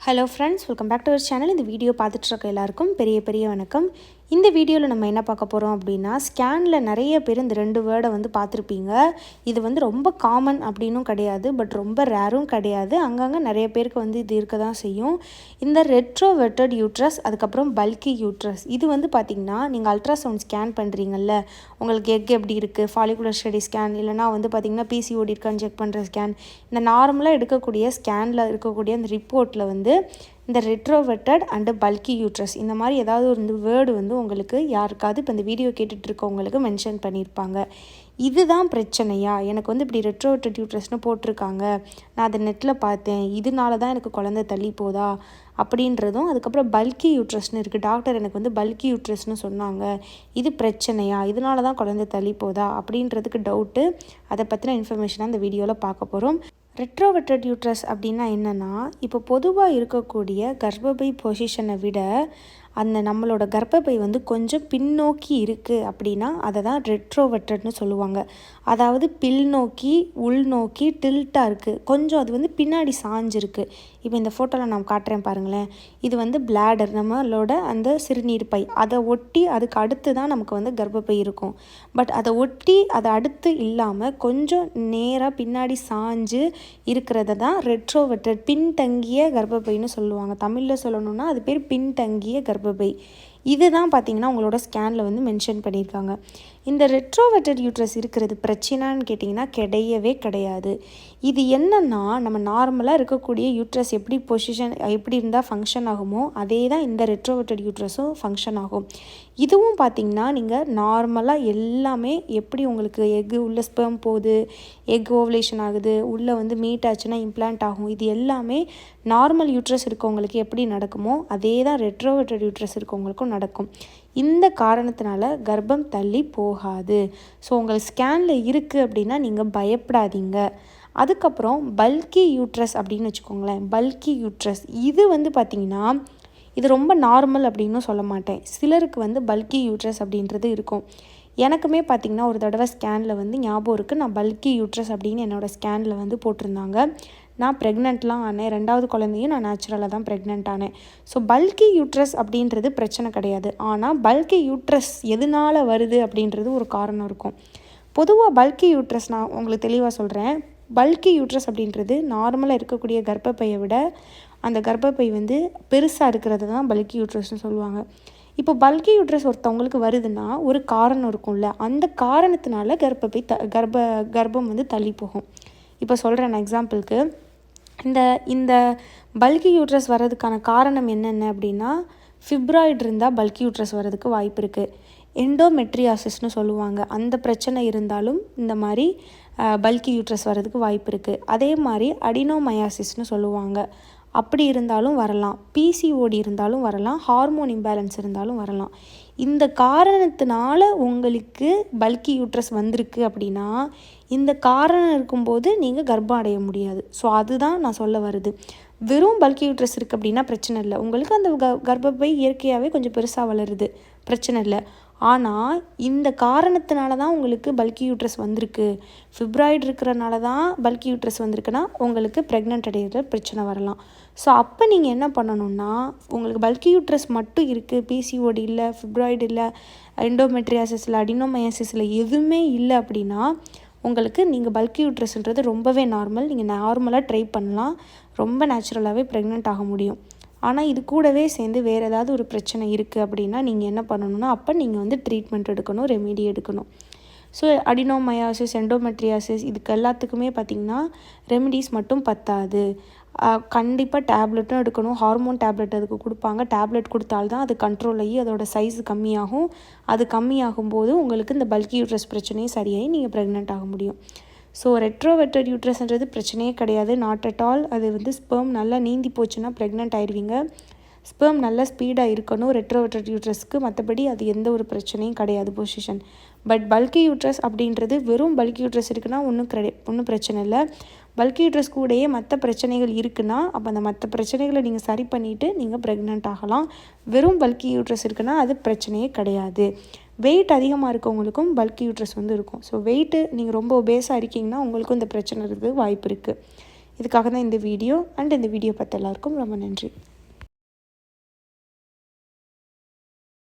Hello friends welcome back to our channel இந்த video பார்த்துட்டு இருக்க எல்லாருக்கும் பெரிய பெரிய வணக்கம். இந்த வீடியோவில் நம்ம என்ன பார்க்க போகிறோம் அப்படின்னா ஸ்கேனில் நிறைய பேர் இந்த ரெண்டு வேர்டை வந்து பார்த்துருப்பீங்க. இது வந்து ரொம்ப காமன் அப்படின்னும் கிடையாது பட் ரொம்ப ரேரும் கிடையாது. அங்கங்கே நிறைய பேருக்கு வந்து இது இருக்க தான் செய்யும். இந்த ரெட்ரோவெட்டட் யூட்ரஸ் அதுக்கப்புறம் பல்கி யூட்ரஸ் இது வந்து பார்த்திங்கன்னா நீங்கள் அல்ட்ராசவுண்ட் ஸ்கேன் பண்ணுறீங்கல்ல உங்களுக்கு எக் எப்படி இருக்குது ஃபாலிகுலர் ஸ்டடி ஸ்கேன் இல்லைனா வந்து பார்த்திங்கன்னா பிசிஓடி இருக்கான்னு செக் பண்ணுற ஸ்கேன் இந்த நார்மலாக எடுக்கக்கூடிய ஸ்கேனில் இருக்கக்கூடிய அந்த ரிப்போர்ட்டில் வந்து இந்த ரெட்ரோவெட்டட் அண்டு பல்கி யூட்ரஸ் இந்த மாதிரி ஏதாவது ஒரு வேர்டு வந்து உங்களுக்கு யாருக்காவது இப்போ இந்த வீடியோ கேட்டுட்ருக்கவங்களுக்கு மென்ஷன் பண்ணியிருப்பாங்க இதுதான் பிரச்சனையா? எனக்கு வந்து இப்படி ரெட்ரோவெட்டட் யூட்ரஸ்னு போட்டிருக்காங்க. நான் அதை நெட்டில் பார்த்தேன். இதனால தான் எனக்கு குழந்தை தள்ளி போதா? அப்படின்றதும் அதுக்கப்புறம் பல்கி யூட்ரஸ்னு இருக்குது டாக்டர் எனக்கு வந்து பல்கி யூட்ரஸ்னு சொன்னாங்க. இது பிரச்சனையா? இதனால தான் குழந்தை தள்ளி போதா? அப்படின்றதுக்கு டவுட்டு அதை பற்றின இன்ஃபர்மேஷனாக இந்த வீடியோவில் பார்க்க போகிறோம் ரெட்ரோவெட்டட் யூட்ரஸ் அப்படின்னா என்னென்னா இப்போ பொதுவாக இருக்கக்கூடிய கர்ப்பப்பை பொசிஷனை விட அந்த நம்மளோட கர்ப்பப்பை வந்து கொஞ்சம் பின்னோக்கி இருக்குது அப்படின்னா அதை தான் ரெட்ரோவெட்டட்னு சொல்லுவாங்க. அதாவது பில் நோக்கி உள்நோக்கி டில்ட்டாக இருக்குது கொஞ்சம் அது வந்து பின்னாடி சாஞ்சிருக்கு. இப்போ இந்த ஃபோட்டோவில் நான் காட்டுறேன் பாருங்களேன். இது வந்து பிளாடர் நம்மளோட அந்த சிறுநீர் பை. அதை ஒட்டி அதுக்கு அடுத்து தான் நமக்கு வந்து கர்ப்பப்பை இருக்கும். பட் அதை ஒட்டி அதை அடுத்து இல்லாமல் கொஞ்சம் நேராக பின்னாடி சாஞ்சு இருக்கிறத தான் ரெட்ரோவெட்டட் பின்தங்கிய கர்ப்பப்பைன்னு சொல்லுவாங்க. தமிழில் சொல்லணும்னா அது பேர் பின்தங்கிய Bởi இதுதான் பார்த்தீங்கன்னா உங்களோட ஸ்கேனில் வந்து மென்ஷன் பண்ணியிருக்காங்க. இந்த ரெட்ரோவெட்டட் யூட்ரஸ் இருக்கிறது பிரச்சனைன்னு கேட்டிங்கன்னா கிடையவே கிடையாது. இது என்னென்னா நம்ம நார்மலாக இருக்கக்கூடிய யூட்ரஸ் எப்படி பொசிஷன் எப்படி இருந்தால் ஃபங்க்ஷன் ஆகுமோ அதே தான் இந்த ரெட்ரோவெட்டட் யூட்ரஸும் ஃபங்க்ஷன் ஆகும். இதுவும் பார்த்திங்கன்னா நீங்கள் நார்மலாக எல்லாமே எப்படி உங்களுக்கு எக்கு உள்ள ஸ்பெம் போகுது எக் ஓவலேஷன் ஆகுது உள்ளே வந்து மீட் ஆச்சுன்னா இம்ப்ளான்ட் ஆகும் இது எல்லாமே நார்மல் யூட்ரஸ் இருக்கவங்களுக்கு எப்படி நடக்குமோ அதே தான் ரெட்ரோவெட்டட் யூட்ரஸ் இருக்கவங்களுக்கும் நடக்கும். இந்த காரணத்தினால கர்ப்பம் தள்ளி போகாது. ஸோ உங்கள் ஸ்கேனில் இருக்குது அப்படின்னா நீங்கள் பயப்படாதீங்க. அதுக்கப்புறம் பல்கி யூட்ரஸ் அப்படின்னு வச்சுக்கோங்களேன். பல்கி யூட்ரஸ் இது வந்து பார்த்திங்கன்னா இது ரொம்ப நார்மல் அப்படின்னு சொல்ல மாட்டேன். சிலருக்கு வந்து பல்கி யூட்ரஸ் அப்படின்றது இருக்கும். எனக்குமே பார்த்திங்கன்னா ஒரு தடவை ஸ்கேனில் வந்து ஞாபகம் இருக்குது நான் பல்கி யூட்ரஸ் அப்படின்னு என்னோடய ஸ்கேனில் வந்து போட்டிருந்தாங்க. நான் ப்ரெக்னென்ட்லாம் ஆனேன். ரெண்டாவது குழந்தையும் நான் நேச்சுரலாக தான் ப்ரெக்னென்ட் ஆனேன். ஸோ பல்கி யூட்ரஸ் அப்படின்றது பிரச்சனை கிடையாது. ஆனால் பல்கி யூட்ரஸ் எதனால் வருது அப்படின்றது ஒரு காரணம் இருக்கும். பொதுவாக பல்கி யூட்ரஸ் நான் உங்களுக்கு தெளிவாக சொல்கிறேன் பல்கி யூட்ரஸ் அப்படின்றது நார்மலாக இருக்கக்கூடிய கர்ப்பப்பையை விட அந்த கர்ப்பப்பை வந்து பெருசாக இருக்கிறது தான் பல்கி யூட்ரஸ்னு சொல்லுவாங்க. இப்போ பல்கி யூட்ரஸ் ஒருத்தவங்களுக்கு வருதுன்னா ஒரு காரணம் இருக்கும்ல. அந்த காரணத்தினால கர்ப்பப்பை த கர்ப்ப கர்ப்பம் வந்து தள்ளி போகும். இப்போ சொல்கிறேன் நான் எக்ஸாம்பிளுக்கு இந்த இந்த பல்கி யூட்ரஸ் வர்றதுக்கான காரணம் என்னென்ன அப்படின்னா ஃபிப்ராய்டு இருந்தால் பல்கி யூட்ரஸ் வர்றதுக்கு வாய்ப்பு இருக்குது எண்டோமெட்ரியாசிஸ்னு சொல்லுவாங்க. அந்த பிரச்சனை இருந்தாலும் இந்த மாதிரி பல்கி யூட்ரஸ் வர்றதுக்கு வாய்ப்பு இருக்குது அதே மாதிரி அடினோமயாசிஸ்னு சொல்லுவாங்க. அப்படி இருந்தாலும் வரலாம். பிசிஓடி இருந்தாலும் வரலாம். ஹார்மோன் இம்பேலன்ஸ் இருந்தாலும் வரலாம். இந்த காரணத்தினால உங்களுக்கு பல்கி யூட்ரஸ் வந்திருக்கு அப்படின்னா இந்த காரணம் இருக்கும்போது நீங்கள் கர்ப்பம் அடைய முடியாது. ஸோ அதுதான் நான் சொல்ல வருது. வெறும் பல்கி யூட்ரஸ் இருக்குது அப்படின்னா பிரச்சனை இல்லை. உங்களுக்கு அந்த க கர்ப்பப்பை இயற்கையாகவே கொஞ்சம் பெருசாக வளருது. பிரச்சனை இல்லை. ஆனால் இந்த காரணத்தினால தான் உங்களுக்கு பல்கி யூட்ரஸ் வந்திருக்கு. ஃபிப்ராய்டு இருக்கிறனால தான் பல்கி யூட்ரஸ் வந்திருக்குன்னா உங்களுக்கு ப்ரெக்னென்ட் அடையிற பிரச்சனை வரலாம். ஸோ அப்போ நீங்கள் என்ன பண்ணணும்னா உங்களுக்கு பல்கி யூட்ரஸ் மட்டும் இருக்குது பிசிஓடி இல்லை ஃபிப்ராய்டு இல்லை எண்டோமெட்ரியாசிஸில் அடினோமயாசிஸில் எதுவுமே இல்லை அப்படின்னா உங்களுக்கு நீங்கள் பல்கி யூட்ரஸ்ன்றது ரொம்பவே நார்மல் நீங்கள் நார்மலாக ட்ரை பண்ணலாம். ரொம்ப நேச்சுரலாகவே ப்ரெக்னென்ட் ஆக முடியும். ஆனால் இது கூடவே சேர்ந்து வேறு ஏதாவது ஒரு பிரச்சனை இருக்குது அப்படின்னா நீங்கள் என்ன பண்ணணும்னா அப்போ நீங்கள் வந்து ட்ரீட்மெண்ட் எடுக்கணும் ரெமிடி எடுக்கணும். ஸோ அடினோமயாசிஸ் எண்டோமெட்ரியாசிஸ் இதுக்கு எல்லாத்துக்குமே பார்த்திங்கன்னா ரெமிடிஸ் மட்டும் பத்தாது. கண்டிப்பாக டேப்லெட்டும் எடுக்கணும். ஹார்மோன் டேப்லெட் அதுக்கு கொடுப்பாங்க. டேப்லெட் கொடுத்தால்தான் அது கண்ட்ரோல் ஆகி அதோட சைஸ் கம்மியாகும். அது கம்மியாகும் போது உங்களுக்கு இந்த பல்கி யூட்ரஸ் பிரச்சனையும் சரியாகி நீங்கள் ப்ரெக்னென்ட் ஆக முடியும். ஸோ ரெட்ரோவெட்டட் யூட்ரஸ்ன்றது பிரச்சனையே கிடையாது. நாட் அட் ஆல் அது வந்து ஸ்பெர்ம் நல்லா நீந்தி போச்சுன்னா ப்ரெக்னென்ட் ஆயிடுவீங்க. ஸ்பெர்ம் நல்லா ஸ்பீடாக இருக்கணும். ரெட்ரோவெட்டட் யூட்ரஸ்க்கு மற்றபடி அது எந்த ஒரு பிரச்சனையும் கிடையாது பொசிஷன் பட் பல்கி யூட்ரஸ் அப்படின்றது வெறும் பல்கி யூட்ரஸ் இருக்குன்னா ஒன்றும் கிடை ஒன்றும் பிரச்சனை இல்லை. பல்கி யூட்ரஸ் கூடயே மற்ற பிரச்சனைகள் இருக்குன்னா அப்போ அந்த மற்ற பிரச்சனைகளை நீங்கள் சரி பண்ணிவிட்டு நீங்கள் ப்ரெக்னென்ட் ஆகலாம். வெறும் பல்கி யூட்ரஸ் இருக்குன்னா அது பிரச்சனையே கிடையாது. வெயிட் அதிகமாக இருக்கவங்களுக்கும் பல்கி யூட்ரஸ் வந்து இருக்கும். ஸோ வெயிட்டு நீங்கள் ரொம்ப ஒபேஸாக இருக்கீங்கன்னா உங்களுக்கும் இந்த பிரச்சனை இருக்குது வாய்ப்பு இருக்குது இதுக்காக தான் இந்த வீடியோ அண்ட் இந்த வீடியோ பார்த்த எல்லாருக்கும் ரொம்ப நன்றி.